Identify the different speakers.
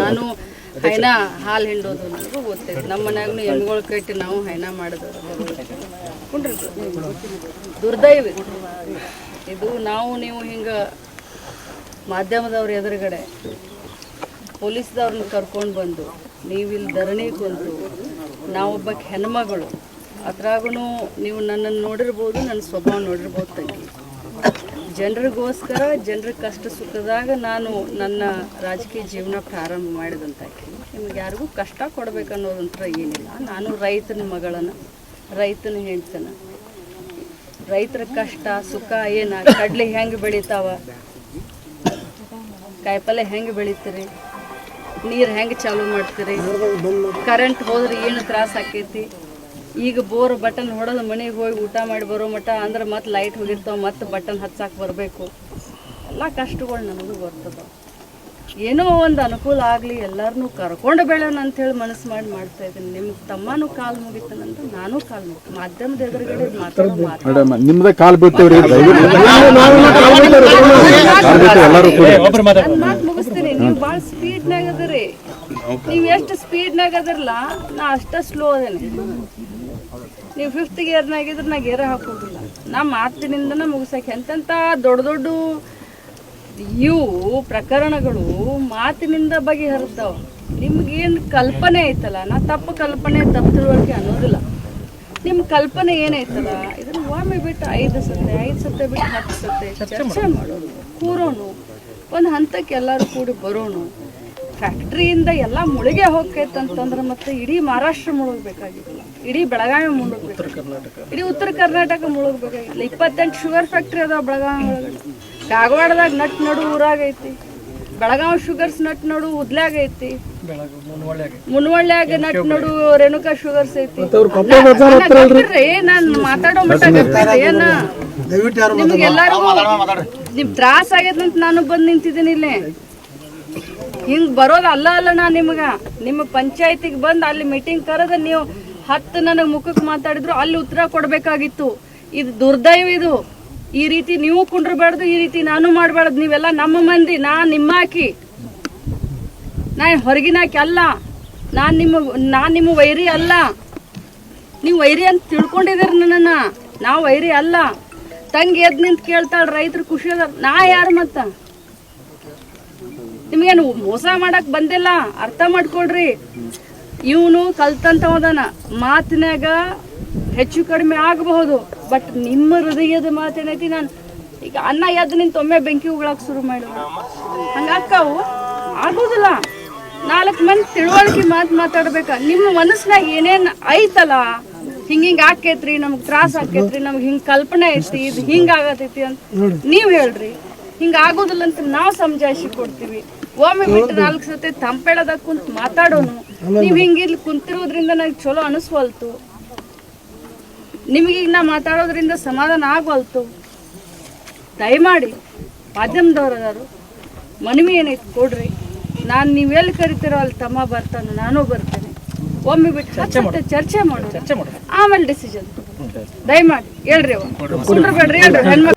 Speaker 1: ನಾನು ಹೈನಾ ಹಾಲು ಹಿಂಡೋದು ನನಗೂ ಗೊತ್ತೈತೆ ನಮ್ಮ ಮನ್ಯಾಗೂ ಹೆಣ್ಗಳು ಕಟ್ಟಿ ನಾವು ಹೈನಾ ಮಾಡಿದ್ರು ಕುಂಡ್ರಿ ದುರ್ದೈವ. ಇದು. ನಾವು ನೀವು ಹಿಂಗೆ ಮಾಧ್ಯಮದವ್ರ ಎದುರುಗಡೆ ಪೊಲೀಸ್ದವ್ರನ್ನ ಕರ್ಕೊಂಡು ಬಂದು ನೀವಿಲ್ಲಿ ಧರಣಿ ಕುಂತು ನಾವೊಬ್ಬ ಹೆಣ್ಮಗಳು ಅದ್ರಾಗೂ ನೀವು ನನ್ನನ್ನು ನೋಡಿರ್ಬೋದು ನನ್ನ ಸ್ವಭಾವ ನೋಡಿರ್ಬೋದು ತಂಗಿ. ಜನರಿಗೋಸ್ಕರ ಜನರ ಕಷ್ಟ ಸುಖದಾಗ ನಾನು ನನ್ನ ರಾಜಕೀಯ ಜೀವನ ಪ್ರಾರಂಭ ಮಾಡಿದಂತಾಕಿ ನಿಮ್ಗೆ ಯಾರಿಗೂ ಕಷ್ಟ ಕೊಡ್ಬೇಕನ್ನೋದಂತ್ರ ಏನಿಲ್ಲ. ನಾನು ರೈತನ ಮಗಳನ್ನು, ರೈತನ ಹೆಂಡ್ತನ ರೈತರ ಕಷ್ಟ, ಸುಖ, ಏನ, ಕಡ್ಲೆ ಹೆಂಗೆ ಬೆಳಿತಾವ? ಕಾಯಿಪಲ್ಲೆ ಹೆಂಗೆ ಬೆಳಿತೀರಿ? ನೀರು ಹೆಂಗೆ ಚಾಲು ಮಾಡ್ತೀರಿ? ಕರೆಂಟ್ ಹೋದ್ರೆ ಏನು ತ್ರಾಸ ಆಕೈತಿ? ಈಗ ಬೋರ್ ಬಟನ್ ಹೊಡೆದು ಮನೆಗೆ ಹೋಗಿ ಊಟ ಮಾಡಿ ಬರೋ ಮಟ್ಟ ಅಂದ್ರೆ ಮತ್ತೆ ಲೈಟ್ ಹೋಗಿರ್ತಾವ ಮತ್ತೆ ಬಟನ್ ಹಚ್ಚಾಕ್ ಬರಬೇಕು. ಎಲ್ಲ ಕಷ್ಟಗಳು ನಮಗೆ ಬರ್ತದೆ. ಏನೋ ಒಂದು ಅನುಕೂಲ ಆಗಲಿ ಎಲ್ಲರನ್ನೂ ಕರ್ಕೊಂಡು ಅಂತ ಹೇಳಿ ಮನಸ್ಸು ಮಾಡಿ ಮಾಡ್ತಾ ಇದ್ದೀನಿ. ನಿಮ್ಗೆ ತಮ್ಮನೂ ಕಾಲು ಮುಗಿತಾನಂತ ನಾನು ಕಾಲು ಮುಗಿತು. ಮಾಧ್ಯಮದ ಎದುರುಗಡೆ ಮಾತಾಡೋ ಮಾತು ಭಾಳ ಸ್ಪೀಡ್ನಾಗ ಅದರಿ ನೀವು ಎಷ್ಟು ಸ್ಪೀಡ್ನಾಗ ಅದರಲ್ಲ ನಾ ಅಷ್ಟ ಸ್ಲೋ ಅದೇನೆ. ನೀವು ಫಿಫ್ತ್ ಗೇರ್ನಾಗ ಇದ್ರೆ ನಾ ಗೇರ ಹಾಕೋದಿಲ್ಲ. ನಾ ಮಾತಿನಿಂದನೇ ಮುಗಿಸಕ್ಕೆ ಎಂತೆಂಥ ದೊಡ್ಡ ದೊಡ್ಡ ಇವು ಪ್ರಕರಣಗಳು ಮಾತಿನಿಂದ ಬಗೆಹರಿಸ್ತಾವ. ನಿಮ್ಗೇನು ಕಲ್ಪನೆ ಐತಲ್ಲ? ನಾ ತಪ್ಪು ಕಲ್ಪನೆ ತಪ್ಪು ತಿಳುವಳಿಕೆ ಅನ್ನೋದಿಲ್ಲ. ನಿಮ್ಮ ಕಲ್ಪನೆ ಏನೈತಲ್ಲ ಇದನ್ನ ಒಮ್ಮೆ ಬಿಟ್ಟು ಐದು ಸತ್ತೆ ಐದು ಸತ್ತೆ ಬಿಟ್ಟು ಹತ್ತು ಸತ್ತೆ ಚರ್ಚೆ ಮಾಡೋಣ ಕೂರೋನು ಒಂದು ಹಂತಕ್ಕೆ ಎಲ್ಲರೂ ಕೂಡಿ ಬರೋಣ ಫ್ಯಾಕ್ಟ್ರಿಯಿಂದ ಎಲ್ಲ ಮುಳುಗೆ ಹೋಗ್ತೈತಂತಂದ್ರೆ ಮತ್ತೆ ಇಡೀ ಮಹಾರಾಷ್ಟ್ರ ಮುಳುಗಬೇಕಾಗಿಲ್ಲ ಇಡೀ ಬೆಳಗಾವಿ ಮುಳುಗಬೇಕು. ಇಡೀ ಉತ್ತರ ಕರ್ನಾಟಕ ಮುಳುಗಬೇಕಾಗಿಲ್ಲ ಇಪ್ಪತ್ತೆಂಟು ಶುಗರ್ ಫ್ಯಾಕ್ಟ್ರಿ ಅದಾವ ಬೆಳಗಾವಿ ಒಳಗಡೆ. ಕಾಗವಾಡದಾಗ ನಟ್ ನಡು ಊರಾಗೈತಿ ಬೆಳಗಾವಿ ಶುಗರ್ಸ್ ನಟ್ ನಡು ಉದ್ಲಾಗೈತಿ. ಐತಿ ಮುನ್ವಳ್ಳ್ಯಾಗ. ನಟ್ ನಡು ರೇಣುಕಾ ಶುಗರ್ಸ್ ಐತಿ ನಾನು ನಾನ್ ಮಾತಾಡೋ ಮಟ್ಟ ಏನ? ನಿಮ್ಗೆ ಎಲ್ಲಾರ್ಗೂ ನಿಮ್ ತ್ರಾಸ ಆಗ್ಯದಂತ ಅಂತ ನಾನು ಬಂದ್ ನಿಂತಿದ್ದೀನಿ ಇಲ್ಲಿ. ಹಿಂಗ್ ಬರೋದು ಅಲ್ಲ ಅಲ್ಲ ನಾ ನಿಮ್ಗ. ನಿಮ್ಮ ಪಂಚಾಯತಿಗೆ ಬಂದ್ ಅಲ್ಲಿ ಮೀಟಿಂಗ್ ಕರೆದ ನೀವು ಹತ್ತು ನನಗೆ ಮುಖಕ್ಕೆ ಮಾತಾಡಿದ್ರು ಅಲ್ಲಿ ಉತ್ತರ ಕೊಡ್ಬೇಕಾಗಿತ್ತು. ಇದು ದುರ್ದೈವ ಇದು. ಈ ರೀತಿ ನೀವು ಕುಂಡ್ರಬಾರ್ದು ಈ ರೀತಿ ನಾನು ಮಾಡಬಾರ್ದು. ನೀವೆಲ್ಲ ನಮ್ಮ ಮಂದಿ ನಾ ನಿಮ್ಮಾಕಿ. ನಾ ಹೊರಗಿನಾಕಿ ಅಲ್ಲ. ನಾನ್ ನಿಮ್ಮ, ನಾನು ನಿಮ್ಮ ವೈರಿ ಅಲ್ಲ. ನೀವು ವೈರಿ ಅಂತ ತಿಳ್ಕೊಂಡಿದ್ದೀರಿ ನನ್ನನ್ನು. ನಾವು ವೈರಿ ಅಲ್ಲ. ತಂಗಿ ಎದ್ದು ನಿಂತ ಕೇಳ್ತಾಳ ರೈತರು ಖುಷಿ ಅದ ನಾ ಯಾರು ಮತ್ತ? ನಿಮ್ಗೇನು ಮೋಸ ಮಾಡಕ್ ಬಂದಿಲ್ಲ? ಅರ್ಥ ಮಾಡ್ಕೊಳ್ರಿ. ಇವನು ಕಲ್ತಂತವದನ. ಮಾತಿನಾಗ ಹೆಚ್ಚು ಕಡಿಮೆ ಆಗಬಹುದು. ಬಟ್ ನಿಮ್ಮ ಹೃದಯದ ಮಾತೇನೈತಿ ನಾನು. ಈಗ ಅನ್ನ ಎದ್ದು ನಿಂತ ಒಮ್ಮೆ ಬೆಂಕಿ ಉಗಳಕ್ಕೆ ಶುರು ಮಾಡಿದ್ರು. ಹಂಗಾಕ್ಕವು ಆಗೋದಿಲ್ಲ. ನಾಲ್ಕು ಮಂದಿ ತಿಳುವಳಿಕೆ ಮಾತು ಮಾತಾಡ್ಬೇಕ. ನಿಮ್ಮ ಮನಸ್ಸಿನಾಗ ಏನೇನ್ ಐತಲ್ಲ ಹಿಂಗ ಹಿಂಗ ಆಕೇತ್ರಿ, ನಮ್ಗ್ ತ್ರಾಸ ಆಕೇತ್ರಿ, ನಮ್ಗ್ ಹಿಂಗ್ ಕಲ್ಪನೆ ಐತಿ, ಇದು ಹಿಂಗ ಆಗತೈತಿ ಅಂತ ನೀವ್ ಹೇಳ್ರಿ. ಹಿಂಗ ಆಗೋದಿಲ್ಲ ಅಂತ ನಾವ್ ಸಮಜಾಯಿಸಿ ಕೊಡ್ತೀವಿ. ಒಮ್ಮೆ ಬಿಟ್ಟು ನಾಲ್ಕು ಸತಿ ತಂಪೇಳದ ಕುಂತ್ ಮಾತಾಡೋನು. ನೀವ್ ಹಿಂಗ ಇಲ್ಲಿ ಕುಂತಿರೋದ್ರಿಂದ ನಂಗೆ ಚಲೋ ಅನಿಸ್ವಲ್ತು. ನಿಮಗೀಗ ನಾ ಮಾತಾಡೋದ್ರಿಂದ ಸಮಾಧಾನ ಆಗ್ವಲ್ತು. ದಯಮಾಡಿ ಮಾಧ್ಯಮದವ್ರದಾರು, ಮನವಿ ಏನೈತಿ ಕೊಡ್ರಿ. ನಾನು ನೀವು ಎಲ್ಲಿ ಕರಿತೀರೋ ಅಲ್ಲಿ ತಮ್ಮ ಬರ್ತಾನೆ ನಾನು ಬರ್ತೇನೆ. ಒಮ್ಮೆ ಬಿಟ್ಟು ಚರ್ಚೆ ಸತಿ ಚರ್ಚೆ ಮಾಡೋಣ. ಆಮೇಲೆ ಡಿಸಿಷನ್ ದಯಮಾಡಿ ಹೇಳ್ರಿ ಅವ್ರು. ಕುಂದ್ರಬೇಡ್ರಿ ಹೇಳ್ರಿ ಹೆಣ್ಮಕ್ಳು.